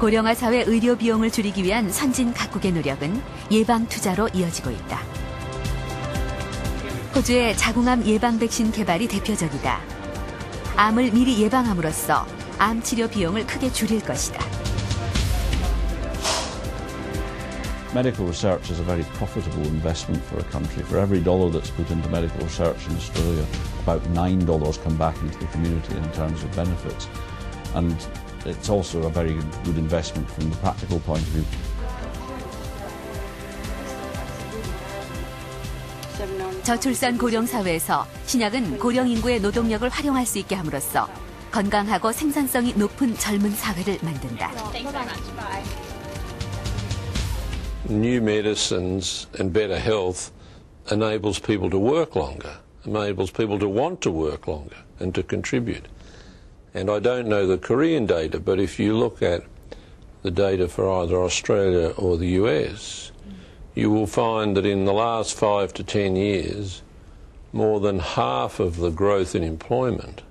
고령화 사회 의료 비용을 줄이기 위한 선진 각국의 노력은 예방 투자로 이어지고 있다. 호주의 자궁암 예방 백신 개발이 대표적이다. 암을 미리 예방함으로써 암 치료 비용을 크게 줄일 것이다. Medical research is a very profitable investment for a country. For every dollar that's put into medical research in Australia, about nine dollars come back into the community in terms of benefits. And it's also a very good investment from the practical point of view. 저출산 고령 사회에서 신약은 고령 인구의 노동력을 활용할 수 있게 함으로써 건강하고 생산성이 높은 젊은 사회를 만든다. New medicines and better health enables people to work longer, enables people to want to work longer and to contribute. And I don't know the Korean data, but if you look at the data for either Australia or the US, you will find that in the last five to ten years, more than half of the growth in employment